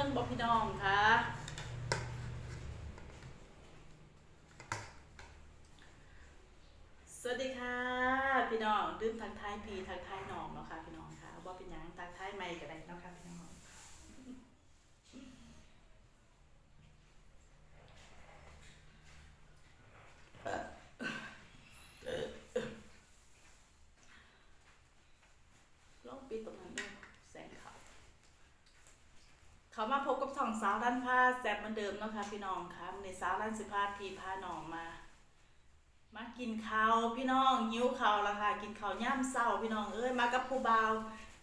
รื่องบอพี่น้องคะสวัสดีค่ะ พี่น้องดื่มทางท้ายพีทางท้ายน้องเนาะค่ะพี่น้องค่ะว่าเป็นยังทางท้ายไม่ก็ได้เนาะค่ะพี่น้องลองปีตรงนั้นดูแสงเขา เขามาพบกับสองสาวด้านผ้าแซ่บเหมือนเดิมเนาะค่ะพี่น้องค่ะในสาวด้านสิพาพีพาน้องมา มากินข้าวพี่น้องหิวข้าวแล้วค่ะ กินข้าวย่ำเศร้าพี่น้องเอ้ยมากับผู้บ่าว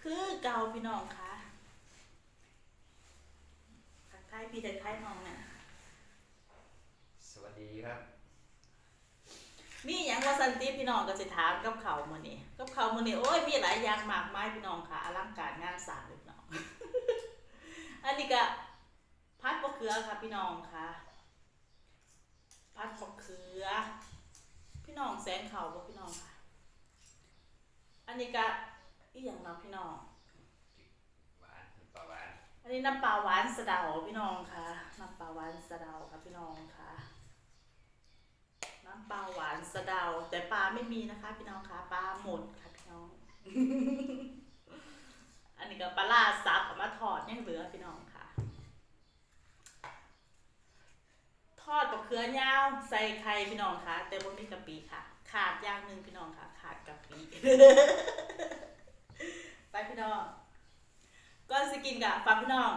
คือเก่าพี่น้องค่ะทักทายพี่ทักทายน้องเนี่ยสวัสดีครับ มีอย่างว่าสันติพี่น้องก็จะถามกับเขาวมื้อนี้กับเขาวมื้อนี้โอ้ยมีหลายอย่างมากมายพี่น้องค่ะอลังการงานสร้างเลยพี่น้อง อันนี้ก็พัดมะเขือค่ะพี่น้องค่ะ พัดมะเขือ พี่น้องแสงเขาบ่พี่น้องค่ะ อันนี้ก็อีหยังเนาะพี่น้องหวานปลาหวาน อันนี้น้ำปลาหวานสะเดาพี่น้องค่ะ น้ำปลาหวานสะเดาค่ะพี่น้องค่ะ น้ำปลาหวานสะเดา แต่ปลาไม่มีนะคะ พี่น้องค่ะ ปลาหมดค่ะพี่น้องอั นนี้ก็ปลาลาซับเอามาทอดยังเหลือพี่น้องค่ะ ทอดกับเครือยาวใส่ไข่พี่น้องค่ะ แต่บ่มีกะปิค่ะ ขาดอย่างหนึ่งพี่น้องค่ะ ขาดกะปิไปพี่น้องก่อนสิกินกะฝากพี่น้อง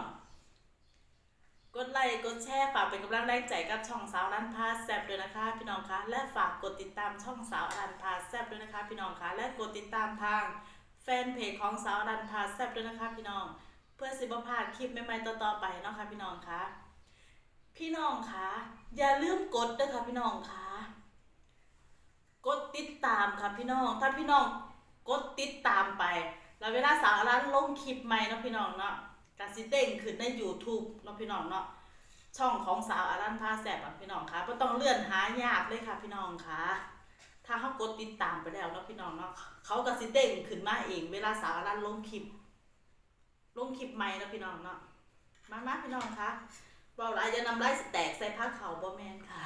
กดไลค์กดแชร์ฝากเป็นกำลังแรงใจกับช่องสาวรันพาแซบด้วยนะคะ พี่น้องคะและฝากกดติดตามช่องสาวรันพาแซบด้วยนะคะ พี่น้องคะและกดติดตามทาง แฟนเพจของสาวรันพาแซบด้วยนะคะพี่น้อง เพื่อสิบพลาดคลิปใหม่ๆต่อๆไปเนาะค่ะพี่น้องคะพี่น้องคะอย่าลืมกดด้วยค่ะพี่น้องคะกดติดตามค่ะพี่น้อง ถ้าพี่น้องกดติดตามไป แล้วเวลาสาวร้านลงคลิปใหม่เนาะพี่น้องเนาะกสิเด้งขึ้นใน YouTube เนาะพี่น้องเนาะช่องของสาวอารันพาแสบอะพี่น้องคะบ่ต้องเลื่อนหายากเลยค่ะพี่น้องคะ ถ้าเขากดติดตามไปแล้วเนาะพี่น้องเนาะเขากสิเด้งขึ้นมาเอง เวลาสาวอารันลงคลิป ลงคลิปใหม่เนาะพี่น้องเนาะมามาพี่น้องคะเบาหลายอย่านำลายสแตกใส่ผ้าขาวบ่แมนค่ะ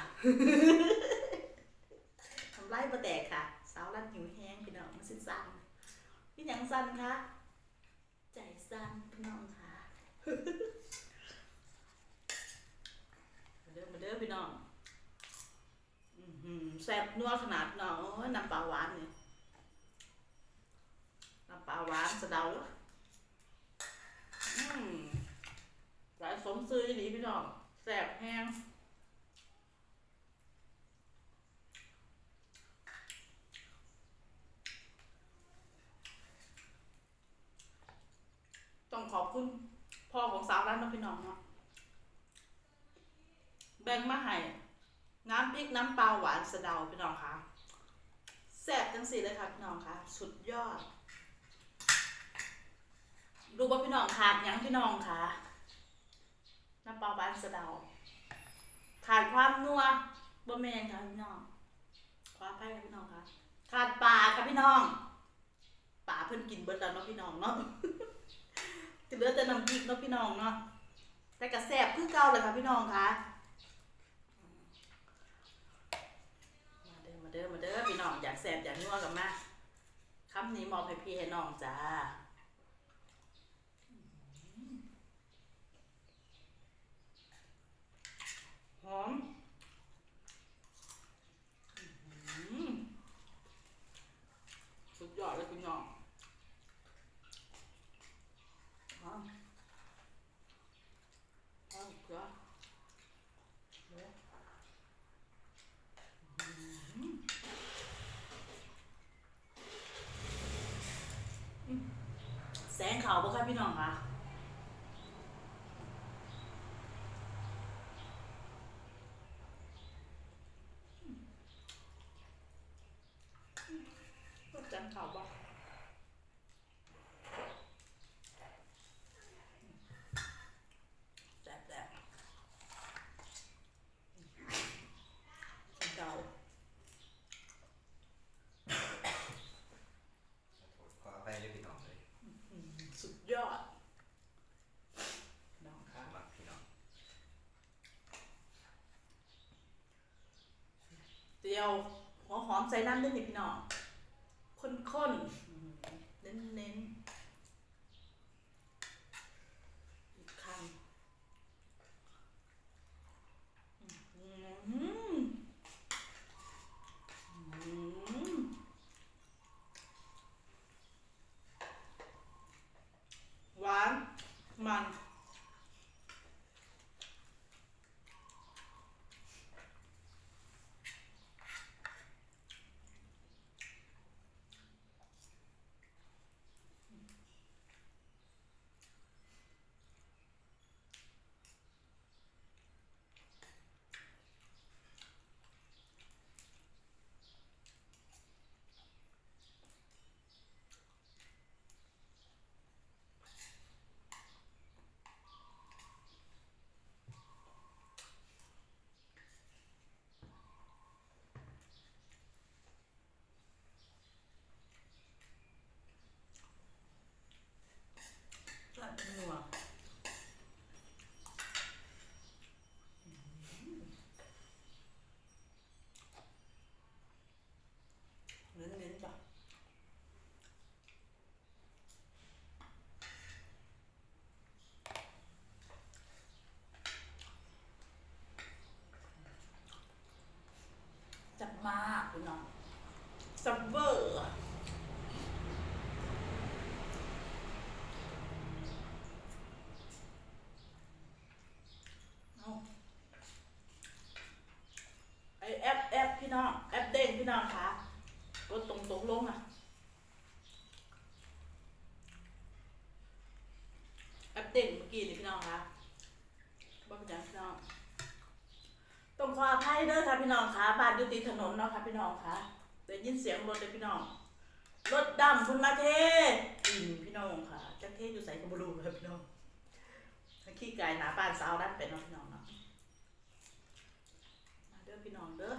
ทำลายบ่แตกค่ะ สาวรันหิวแห้งพี่น้องมันสิสั่นพี่หยังสั้นคะใจสั้นพี่น้องค่ะมาเด้อมาเด้อพี่น้อง แซ่บนัวขนาดพี่น้องโอ้ยน้ำปลาหวานเนี่ยน้ำปลาหวานสะเดาเด้ออืมหลายสมซื้ออีหลีพี่น้องแซ่บแห้งต้องขอบคุณพ่อของสาวร้านน้องพี่น้องเนาะแบ่งมาให้ น้ำพริกน้ำปลาหวานสะเดาพี่น้องคะแซ่บจังสีเลยค่ะพี่น้องคะสุดยอดดูว่าพี่น้องขาดยังพี่น้องค่ะน้ำปลาหวานสะเดาขาดความนัวบะเมนค่ะพี่น้องขออภัยค่ะพี่น้องค่ะขาดปลาค่ะพี่น้องปลาเพิ่นกินเบิดแล้วเนาะพี่น้องเนาะจะเหลือแต่น้ำพริกเนาะพี่น้องเนาะแต่กระแสบคือเก่าเลยค่ะพี่น้องค่ะ อมาเด้อพี่น้องอยากแสบอยากนัวกันมาคำนี้มอบให้พี่ให้น้องจ้า แสงขาบ่ครับพี่น้องคะจังขาวบ่แซ่บแซ่บเดา ขอไปเลยพี่น้องเลย สุดยอดน้องค่ะ มักียวหัวหอมใส่น้ำด้วยนี่พี่น้องข้นๆเน้นเน้นๆอีกคำอืมอืมหวานมัน ก็นัวเน้นเน้นๆจ้ะจับมากคุณน้องซับเวอร์ เอาไอแอปแอปพี่ น้องแอปเด้งพี่น้องคะกดตรงตรงลงอะแอปเด้งเมื่อกี้นี่พี่น้องคะบ่เป็นจังพี่น้องต้องขออภัยเด้อค่ะพี่น้องคะบ้านอยู่ติดถนนเนาะค่ะพี่น้องคะได้ยินเสียงรถเลยพี่น้องรถดำคุณมาเทอินพี่น้องค่ะจักเทอยู่ใส่กระบุรูค่ะพี่น้องถ้าขี้ไก่หนาบ้านสาวด้านเป็นเน้องพี่น้องเนาะมาเด้อพี่น้องเด้อ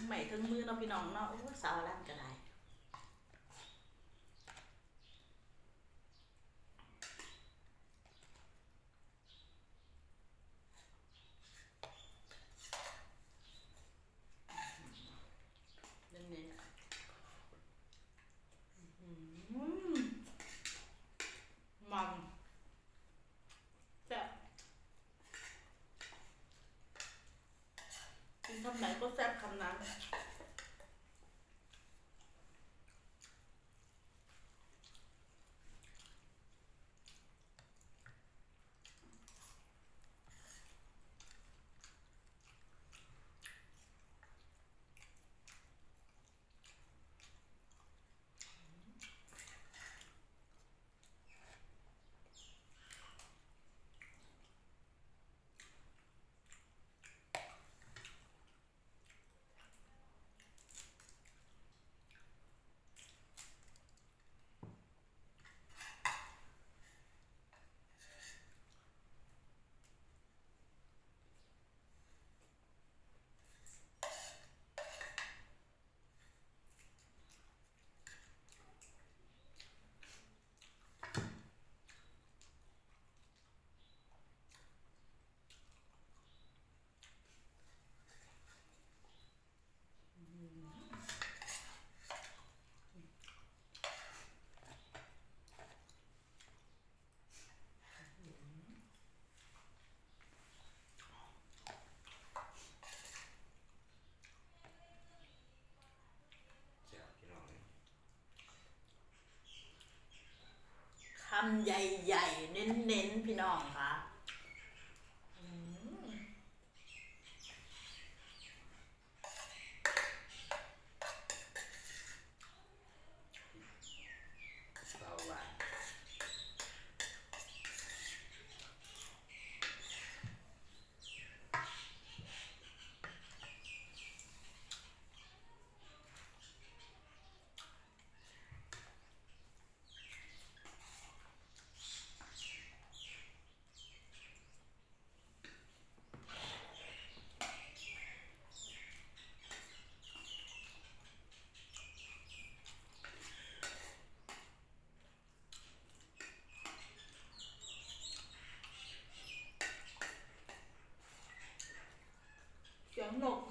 ทั้งใหม่ทั้งมือเนาะพี่น้องเนาะโอ้สาวด้านก็ได้เน้นๆอื้อหือ มันแซ่บกิน คำไหนก็แซ่บคำนั้นคำใหญ่ๆ เน้นๆ พี่น้องค่ะอืม เบาหวาน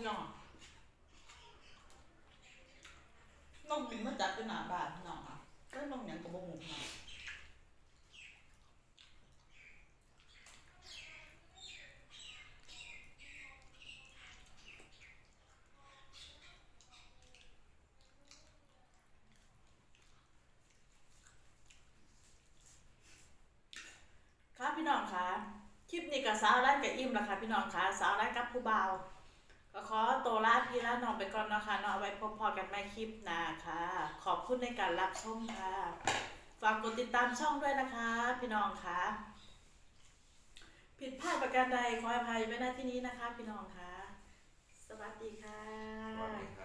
พี่น้องน้องหนึ่งมาจับเป็นหนาบาทพี่น้องอะก็น้องหยังกับบ่หมูพี่น้องค่ะพี่น้องค่ะคลิปนี้กับสาวร้านกับอิ่มแล้วค่ะพี่น้องค่ะสาวร้านกับผู้บ่าว ขอตัวลาพี่ละน้องไปก่อนนะคะน้องเอาไว้พบพอกันใหม่คลิปหน้าค่ะ ขอบคุณในการรับชมค่ะ ฝากกดติดตามช่องด้วยนะคะ พี่น้องค่ะ ผิดพลาดประการใดขออภัยไว้หน้าที่นี้นะคะ พี่น้องค่ะ สวัสดีค่ะ